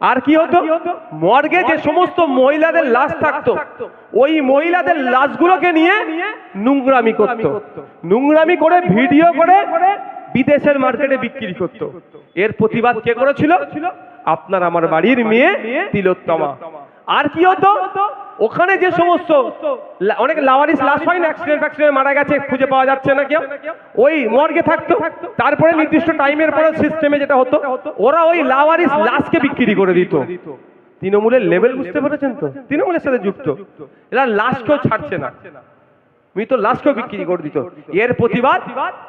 আর কি হতো? মর্গে যে সমস্ত মহিলাদের লাশ থাকতো ওই মহিলাদের লাশগুলোকে নিয়ে নোংরামি করত। নোংরামি করে ভিডিও করে বিদেশের মার্কেটে বিক্রি করত। এর প্রতিবাদ কে করেছিল? আপনার আমার বাড়ির মেয়ে তিলোত্তমা। আর কি হতো? ওখানে যে সমস্ত অনেক লাওয়ারিস লাশ হয় না অ্যাক্সিডেন্ট ফ্যাক্সিডেন্ট মারা গেছে খুঁজে পাওয়া যাচ্ছে না কেউ। ওই মর্গে থাকতো। তারপরে নির্দিষ্ট টাইমের পরে সিস্টেমে যেটা হতো ওরা ওই লাওয়ারিস লাশকে বিক্রি করে দিত। তৃণমূলের লেভেল বুঝতে পেরেছেন তো? তৃণমূলের সাথে যুক্ত। এরা লাশকেও ছাড়ছে না। মৃত লাশকেও বিক্রি করে দিত। এর প্রতিবাদ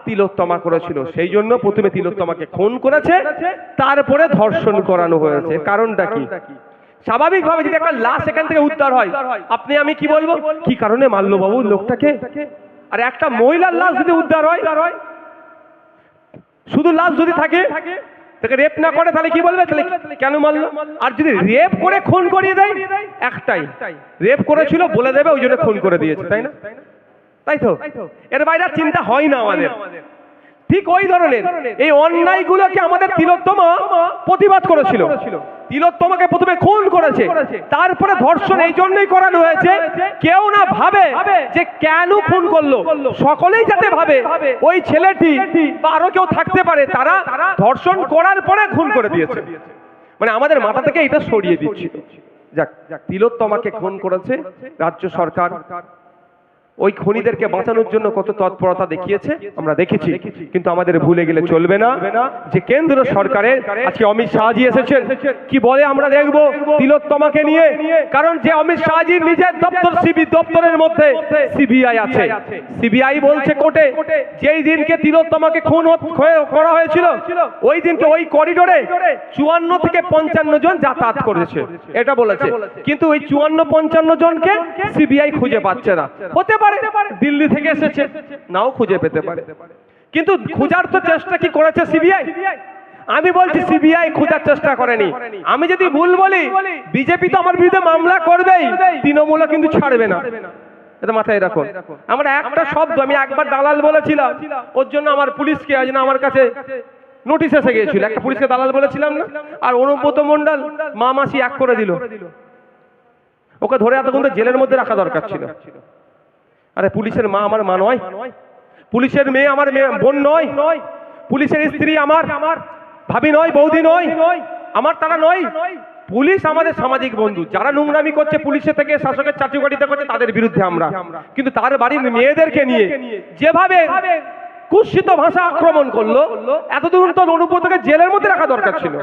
তিলোত্তমা করেছিল। সেই জন্য প্রথমে তিলোত্তমাকে খুন করেছে। তারপরে ধর্ষণ করানো হয়েছে। কারণটা কি? স্বাভাবিকভাবে যদি একটা লাশ এখান থেকে উদ্ধার হয়, আপনি আমি কি বলব? কি কারণে মারলো বাবু লোকটাকে? আর একটা মহিলার লাশ যদি উদ্ধার হয়, শুধু লাশ যদি থাকে, তাকে রেপ না করে, তাহলে কি বলবে? তাহলে কেন মারলো? আর যদি রেপ করে, খুন করিয়ে দেয়, একটাই। রেপ করেছিল বলে দেবে, ওই জন্য খুন করে দিয়েছে, তাই না? তাই তো? এর বাইরে চিন্তা হয় না আমাদের। ঠিক ওই ধরনের এই অন্যায়গুলোকে আমাদের তিলোত্তমা প্রতিবাদ করেছিল। তিলোত্তমাকে প্রথমে খুন করেছে। তারপরে ধর্ষণ এই জন্যই করানো হয়েছে। কেউ না ভাবে যে কেন খুন করল। সকলেই যাতে ভাবে ওই ছেলেটি আরও কেউ থাকতে পারে, তারা ধর্ষণ করার পরে খুন করে দিয়েছে। মানে আমাদের মাথা থেকে এটা সরিয়ে দিচ্ছিল যাক, তিলোত্তমাকে খুন করেছে রাজ্য সরকার। ওই খনিদেরকে বাঁচানোর জন্য কত তৎপরতা দেখিয়েছে? আমরা দেখেছি। কিন্তু আমাদের ভুলে গেলে চলবে না। যে কেন্দ্র সরকারের, আজকে অমিত শাহজি এসেছেন। কি বলে আমরা দেখব? তিলোত্তমাকে নিয়ে। কারণ যে অমিত শাহজির নিজের দপ্তর, সিবি দপ্তরের মধ্যে সিবিআই আছে। সিবিআই বলছে কোর্টে, যেই দিনকে তিলোত্তমাকে খুন করা হয়েছিল, ওই দিনকে ওই করিডোরে চুয়ান্ন থেকে পঞ্চান্ন জন যাতায়াত করেছে। এটা বলেছে। কিন্তু ওই চুয়ান্ন পঞ্চান্ন জনকে সিবিআই খুঁজে পাচ্ছে না। হতে পারে দিল্লি থেকে এসেছে নাও খুঁজে পেতে পারে। কিন্তু খোঁজার তো চেষ্টা কি করেছে সিবিআই? আমি বলছি সিবিআই খোঁজার চেষ্টা করেনি। আমি যদি ভুল বলি বিজেপি তো আমার বিরুদ্ধে মামলা করবেই। তৃণমূলও কিন্তু ছাড়বে না। এটা মাথায় রাখুন আমরা একটা শব্দ আমি একবার দালাল বলেছিলাম। ওর জন্য আমার পুলিশকে আজ না আমার কাছে নোটিশ এসে গিয়েছিল। একটা পুলিশকে দালাল বলেছিলাম না? আর অনুব্রত মন্ডল মা মাসি এক করে দিল। ওকে ধরে এতক্ষণ জেলের মধ্যে রাখা দরকার ছিল। আরে পুলিশের মা আমার মা নয়। পুলিশের মেয়ে আমার বোন নয়। পুলিশের স্ত্রী আমার ভাবি নয়, বৌদি নয়। আমার তারা নয়। পুলিশ আমাদের সামাজিক বন্ধু। যারা নোংরামি করছে পুলিশের থেকে, শাসকের চাচুকাটিতে করছে, তাদের বিরুদ্ধে আমরা। কিন্তু তার বাড়ির মেয়েদেরকে নিয়ে যেভাবে কুৎসিত ভাষা আক্রমণ করল, এতদূর তো অনুব্রতকে জেলের মধ্যে রাখা দরকার ছিল।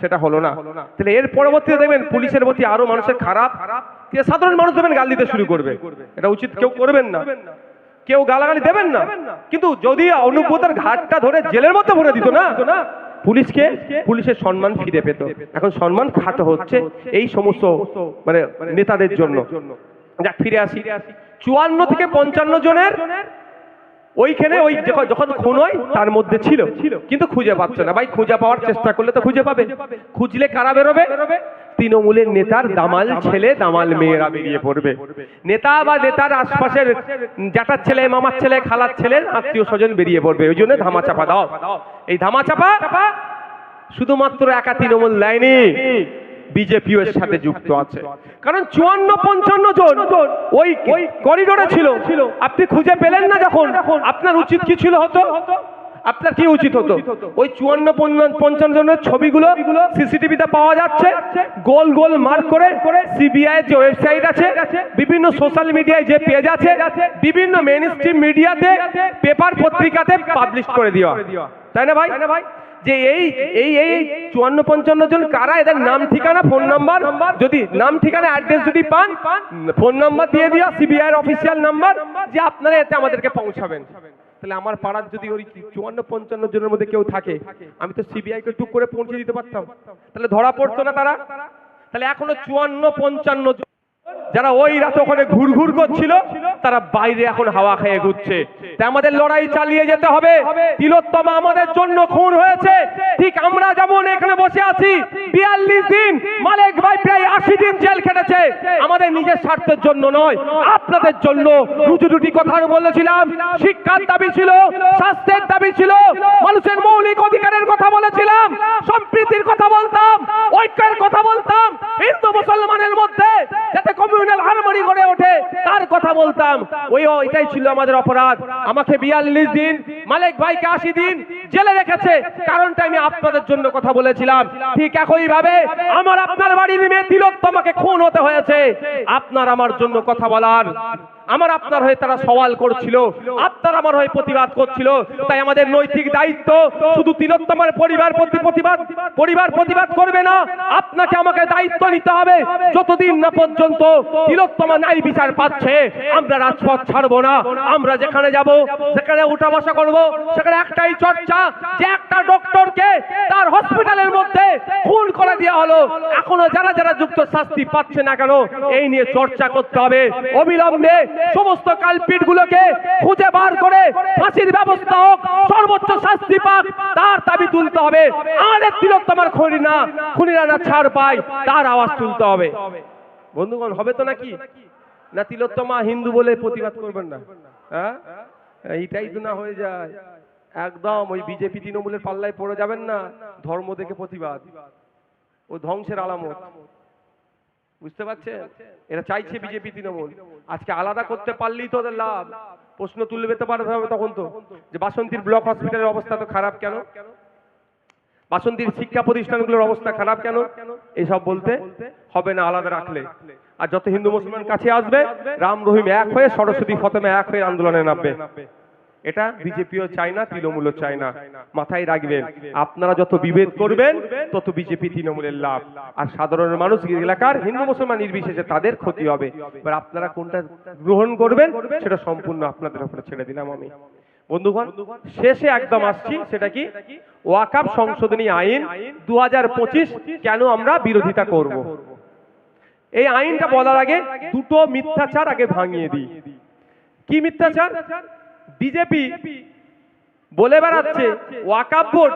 সেটা হলো না। তাহলে এর পরবর্তীতে দেখবেন পুলিশের প্রতি আরও মানুষের খারাপ খারাপ যে সাধারণ মানুষ দেবেন, গাল দিতে শুরু করবে। এটা উচিত কেউ করবেন না। কেউ গালাগালি দেবেন না। কিন্তু যদি অনুব্রতের ঘাটটা ধরে জেলের মধ্যে ভরে দিত না, পুলিশকে পুলিশের সম্মান ফিরে পেত। এখন সম্মান খাটো হচ্ছে এই সমস্ত মানে নেতাদের জন্য। যাক, ফিরে আসি। চুয়ান্ন থেকে পঞ্চান্ন জনের ওইখানে ওই যখন- যখন খুন হয়, তার মধ্যে ছিল। কিন্তু খুঁজে পাচ্ছে না। ভাই, খুঁজে পাওয়ার চেষ্টা করলে তো খুঁজে পাবে। খুঁজলে কারা বেরোবে? তৃণমূলের নেতার দামাল ছেলে, দামাল মেয়েরা বেরিয়ে পড়বে। নেতা বা নেতার আশপাশের জ্যাঠার ছেলে, মামার ছেলে, খালার ছেলে আত্মীয় স্বজন বেরিয়ে পড়বে। ওই জন্য ধামাচাপা দাও। এই ধামাচাপা শুধুমাত্র একা তৃণমূল লাইনে বিজেপিও এর সাথে যুক্ত আছে। কারণ চুয়ান্ন, পঞ্চান্ন জন ওই করিডোরে ছিল। আপনি খুঁজে পেলেন না যখন? আপনার উচিত কি ছিল হতো? আপনার কি উচিত হতো? ওই চুয়ান্ন পঞ্চান্ন জনের ছবিগুলো সিসিটিভিতে পাওয়া যাচ্ছে, গোল গোল মার্ক করে সিবিআই যে ওয়েবসাইট আছে, বিভিন্ন সোশ্যাল মিডিয়ায় যে পেজ আছে, বিভিন্ন মেন স্ট্রিম মিডিয়াতে পেপার পত্রিকাতে পাবলিশ করে দেওয়া। তাই না ভাই? ভাই যে এই এই এই চুয়ান্ন পঞ্চান্ন জন কারা? এদের নাম ঠিকানা, ফোন নাম্বার, যদি নাম ঠিকানা অ্যাড্রেস যদি পান, ফোন নাম্বার দিয়ে দিও সিবিআই অফিসিয়াল নাম্বার, যে আপনারা এতে আমাদেরকে পৌঁছাবেন। তাহলে আমার পাড়ার যদি ওই চুয়ান্ন, পঞ্চান্ন জনের মধ্যে কেউ থাকে, আমি তো সিবিআই কে টুক করে পৌঁছে দিতে পারতাম। তাহলে ধরা পড়তো না তারা? তাহলে এখনও চুয়ান্ন, পঞ্চান্ন যারা ওই রাতে ওখানে ঘুরঘুর করছিল তারা বাইরে এখন হাওয়া খেয়ে ঘুরছে। তাই আমাদের লড়াই চালিয়ে যেতে হবে। তিলোত্তমা আমাদের জন্য খুন হয়েছে। ঠিক আমরা যেমন এখানে বসে আছি, বিয়াল্লিশ দিন মালিক ভাই প্রায় আশি দিন জেল খেটেছে। আমাদের নিজের স্বার্থের জন্য নয়, আপনাদের জন্য। রুটি রুটি কথা বলেছিলাম, শিক্ষার দাবি ছিল, স্বাস্থ্যের দাবি ছিল, মানুষের মৌলিক অধিকারের কথা বলেছিলাম, সম্প্রীতির কথা বলতাম, ঐক্যের কথা বলতাম, হিন্দু মুসলমানের মধ্যে যাতে কমিউনাল হারমোনি গড়ে ওঠে, তার কথা বলতাম। ওই ও, এটাই ছিল আমাদের অপরাধ। আমাকে বিয়াল্লিশ দিন মালিক ভাইকে আশি দিন জেলে রেখেছে। কারণটা আমি আপনাদের জন্য কথা বলেছিলাম। ঠিক একই ভাবে আমার আপনার বাড়ির মেয়ে তিলোত্তমাকে খুন হতে হয়েছে। আপনার আমার জন্য কথা বলার আমার আপনার হয়ে তারা সওয়াল করছিল, আপনার আমার হয়ে প্রতিবাদ করছিল, তাই আমাদের নৈতিক দায়িত্ব শুধু তিলোত্তমার পরিবার প্রতি প্রতিবাদ, পরিবার প্রতিবাদ করবে না, আপনাকে আমাকে দায়িত্ব নিতে হবে। যতদিন না পর্যন্ত তিলোত্তমা নাই বিচার পাচ্ছে, আমরা রাজপথ ছাড়বো না, আমরা যেখানে যাব, সেখানে উঠা বসা করব, সেখানে একটাই চর্চা, যে একটা ডক্টরকে তার হসপিটালের মধ্যে করে দেওয়া হলো। এখনও যারা যারা যুক্ত শাস্তি পাচ্ছে না কেন, এই নিয়ে চর্চা করতে হবে। অবিলম্বে সমস্ত কালপিট গুলোকে খুঁজে বার করে ফাঁসির ব্যবস্থা হোক, সর্বোচ্চ শাস্তি পাক, তার দাবি তুলতে হবে। আমাদের তিলোত্তমার খনি না, খুনিরা না ছাড় পায়, তার আওয়াজ তুলতে হবে। বন্ধুগণ, হবে তো নাকি? না তিলোত্তমা হিন্দু বলে প্রতিবাদ করবেন না। হ্যাঁ এইটাই তো না হয়ে যায়। একদম, ওই বিজেপি, তৃণমূলের পাল্লায় পড়ে যাবেন না। ধর্ম দেখে প্রতিবাদ। ও ধ্বংসের আলামত। বুঝতে পারছেন? এরা চাইছে বিজেপি তৃণমূল। আজকে আলাদা করতে পারলেই তো ওদের লাভ। প্রশ্ন তুলবে তো পারবে হবে তখন তো। যে বাসন্তীর ব্লক হসপিটালের অবস্থা তো খারাপ কেন? বাসন্তীর শিক্ষা প্রতিষ্ঠানগুলোর অবস্থা খারাপ কেন? এইসব বলতে হবে না আলাদা রাখলে। আর যত হিন্দু মুসলমান কাছে আসবে, রাম রহিম এক হয়ে সরস্বতী ফতেমা এক হয়ে আন্দোলনে নামবে। এটা বিজেপিও চায় না তৃণমূলও চায় না মাথায় রাখবেন আপনারা যত বিভেদ করবেন তত বিজেপি তৃণমূলের লাভ। আর সাধারণ মানুষ এলাকার হিন্দু মুসলমান নির্বিশেষে তাদের ক্ষতি হবে। এবার আপনারা কোনটা গ্রহণ করবেন সেটা সম্পূর্ণ আপনাদের উপরে ছেড়ে দিলাম আমি। বন্ধুগণ শেষে একদম আসছি সেটা কি ওয়াকাপ সংশোধনী আইন দু হাজার পঁচিশ কেন আমরা বিরোধিতা করব? এই আইনটা বলার আগে দুটো মিথ্যাচার আগে ভাঙিয়ে দিই। কি মিথ্যাচার? বিজেপি বলে বেড়াচ্ছে ওয়াকাপ বোর্ড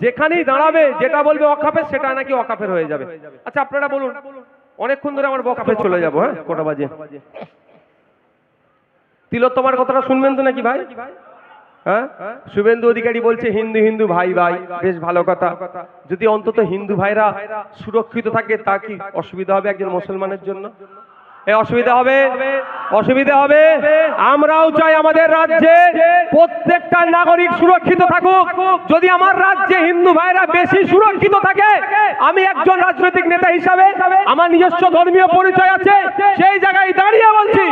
যেখানেই দাঁড়াবে যেটা বলবে ওয়াকাফের সেটা নাকি ওয়াকাফের হয়ে যাবে। আচ্ছা আপনারা বলুন। অনেকক্ষণ ধরে আমার ওয়াকাফে চলে যাব হ্যাঁ? কটা বাজে? তিলোত্তমার কথাটা শুনবেন তো নাকি ভাই? হ্যাঁ? শুভেন্দু অধিকারী বলছে হিন্দু হিন্দু ভাই ভাই বেশ ভালো কথা। যদি অন্তত হিন্দু ভাইরা সুরক্ষিত থাকে তা কি অসুবিধা হবে একজন মুসলমানের জন্য? অসুবিধা হবে? অসুবিধা হবে? আমরাও চাই আমাদের রাজ্যে প্রত্যেকটা নাগরিক সুরক্ষিত থাকুক। যদি আমার রাজ্যে হিন্দু ভাইরা বেশি সুরক্ষিত থাকে, আমি একজন রাজনৈতিক নেতা হিসাবে আমার নিজস্ব ধর্মীয় পরিচয় আছে, সেই জায়গায় দাঁড়িয়ে বলছি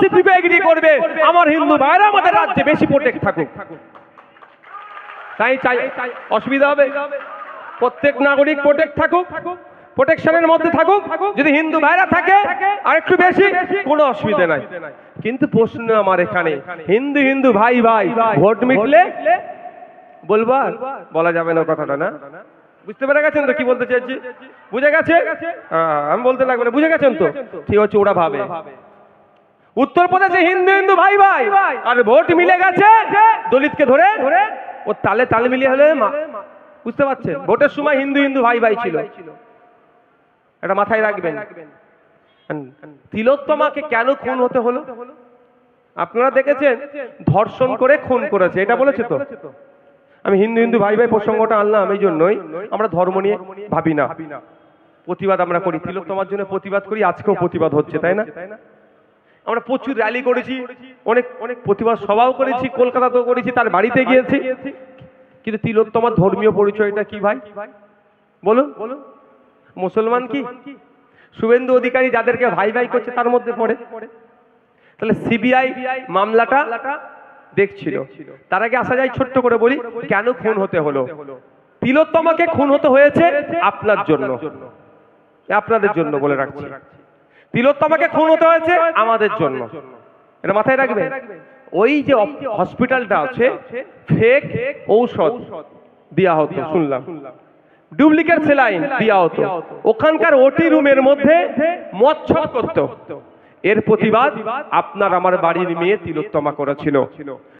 সিদ্দিকও এগ্রি করবে, আমার হিন্দু ভাইরা আমাদের রাজ্যে বেশি প্রোটেক্ট থাকুক। তাই চাই, অসুবিধা হবে? প্রত্যেক নাগরিক প্রোটেক্ট থাকুক। প্রোটেকশনের মধ্যে থাকুক, যদি হিন্দু ভাইরা থাকে আর একটু বেশি, কোনো অসুবিধা নাই। কিন্তু প্রশ্ন আমার এখানে, হিন্দু হিন্দু ভাই ভাই, ভোট মিটলে বলবা বলা যাবে না কথাটা, না? বুঝতে পেরে গেছেন তো কি বলতে চাইছি? বুঝে গেছে? আমি বলতে লাগবে বুঝে গেছেন তো? ঠিক হচ্ছে ওরা ভাবে। উত্তরপ্রদেশে হিন্দু হিন্দু ভাই ভাই, আর ভোট মিলে গেছে, দলিতকে ধরে, ও তালে তাল মিলিয়ে হলে বুঝতে পারছেন? ভোটের সময় হিন্দু হিন্দু ভাই ভাই ছিল। এটা মাথায় রাখবেন। তিলোত্তমাকে কেন খুন হতে হলো? আপনারা দেখেছেন ধর্ষণ করে খুন করেছে এটা বলেছে তো? আমি হিন্দু হিন্দু ভাই ভাই প্রসঙ্গটা আনলাম এই জন্যই আমরা ধর্ম নিয়ে ভাবি না। প্রতিবাদ আমরা করি তিলোত্তমার জন্য প্রতিবাদ করি আজকেও প্রতিবাদ হচ্ছে তাই না? আমরা প্রচুর র্যালি করেছি অনেক অনেক প্রতিবাদ সভাও করেছি কলকাতাতেও করেছি তার বাড়িতে গিয়েছি। কিন্তু তিলোত্তমার ধর্মীয় পরিচয়টা কি ভাই? বলুন। বলুন। মুসলমান কি? শুভেন্দু অধিকারী যাদেরকে ভাই ভাই করছে তার মধ্যে পড়ে। তাহলে সিবিআই মামলাটা দেখছিল। তার আগে আসা যায় ছোট্ট করে বলি কেন খুন হতে হলো? তিলোত্তমাকে খুন হতে হয়েছে আপনার জন্য। আপনাদের জন্য বলে রাখছি। তিলোত্তমাকে খুন হতে হয়েছে আমাদের জন্য। এটা মাথায় রাখবে? ওই যে হসপিটালটা আছে ফেক ঔষধ দেওয়া হতো শুনলাম। ডুপ্লিকেট সেলাইন দেওয়া হতো। ওখানকার ওটি রুমের মধ্যে মচ্ছব করতো। এর প্রতিবাদ আপনার আমার বাড়ির মেয়ে তিলোত্তমা করেছিল।